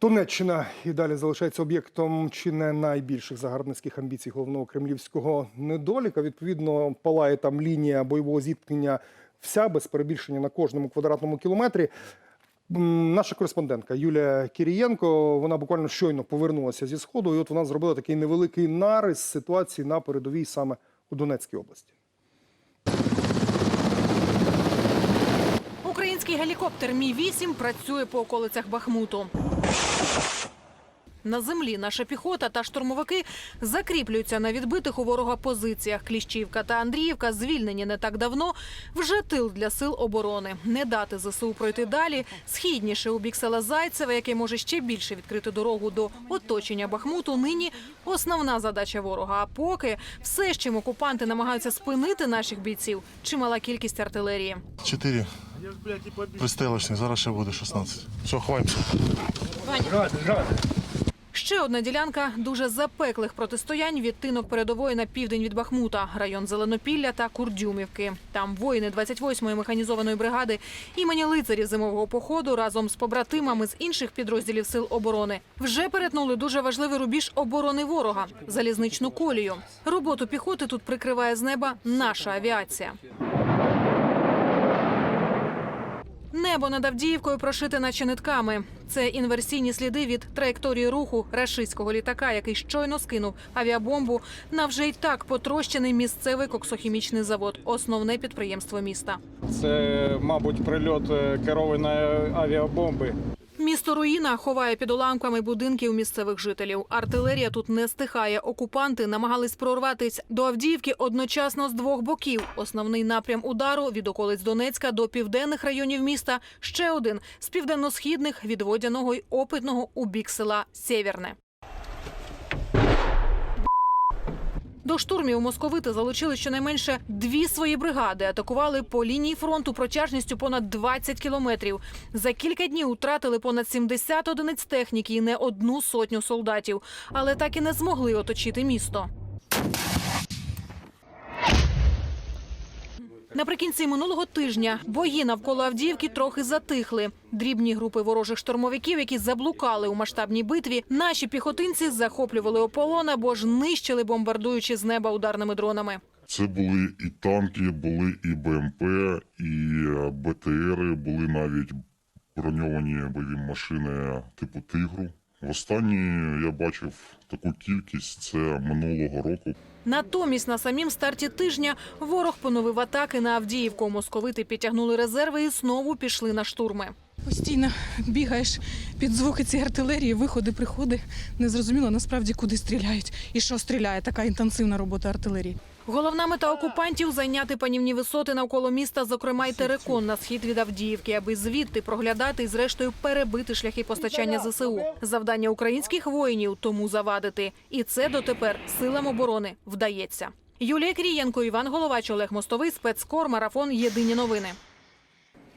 Донеччина і далі залишається об'єктом чи не найбільших загарбницьких амбіцій головного кремлівського недоліка. Відповідно, палає там лінія бойового зіткнення вся без перебільшення на кожному квадратному кілометрі. Наша кореспондентка Юлія Кірієнко, вона буквально щойно повернулася зі сходу, і от вона зробила такий невеликий нарис ситуації на передовій саме у Донецькій області. Український гелікоптер Мі-8 працює по околицях Бахмуту. На землі наша піхота та штурмовики закріплюються на відбитих у ворога позиціях. Кліщівка та Андріївка звільнені не так давно. Вже тил для сил оборони. Не дати ЗСУ пройти далі. Східніше у бік села Зайцеве, яке може ще більше відкрити дорогу до оточення Бахмуту. Нині основна задача ворога. А поки все, з чим окупанти намагаються спинити наших бійців, чимала кількість артилерії. Чотири пристрілочні, зараз ще буде 16. Все, ховаємося. Ще одна ділянка дуже запеклих протистоянь відтинок передової на південь від Бахмута, район Зеленопілля та Курдюмівки. Там воїни 28-ї механізованої бригади імені лицарів зимового походу разом з побратимами з інших підрозділів сил оборони вже перетнули дуже важливий рубіж оборони ворога залізничну колію. Роботу піхоти тут прикриває з неба наша авіація. Небо над Авдіївкою прошите наче нитками. Це інверсійні сліди від траєкторії руху рашистського літака, який щойно скинув авіабомбу на вже й так потрощений місцевий коксохімічний завод, основне підприємство міста. Це, мабуть, прильот е, керованої авіабомби. Місто руїна ховає під уламками будинків місцевих жителів. Артилерія тут не стихає. Окупанти намагались прорватися до Авдіївки одночасно з двох боків. Основний напрям удару від околиць Донецька до південних районів міста. Ще один з південно-східних від водяного й опитного у бік села Сєвєрне. До штурмів московити залучили щонайменше дві свої бригади. Атакували по лінії фронту протяжністю понад 20 кілометрів. За кілька днів втратили понад 70 одиниць техніки і не одну сотню солдатів, але так і не змогли оточити місто. Наприкінці минулого тижня бої навколо Авдіївки трохи затихли. Дрібні групи ворожих штурмовиків, які заблукали у масштабній битві, наші піхотинці захоплювали у полон або ж нищили, бомбардуючи з неба ударними дронами. Це були і танки, були і БМП, і е, БТРи, були навіть броньовані бойові машини типу Тигру. Востаннє я бачив таку кількість це минулого року. Натомість на самім старті тижня ворог поновив атаки на Авдіївку. Московити підтягнули резерви і знову пішли на штурми. Постійно бігаєш під звуки цієї артилерії, виходи, приходи. Незрозуміло насправді куди стріляють і що стріляє. Така інтенсивна робота артилерії. Головна мета окупантів зайняти панівні висоти навколо міста, зокрема й терекон на схід від Авдіївки, аби звідти проглядати і зрештою перебити шляхи постачання ЗСУ. Завдання українських воїнів тому завадити. І це дотепер силам оборони вдається. Юлія Крієнко, Іван Головач, Олег Мостовий, спецкор, марафон. Єдині новини.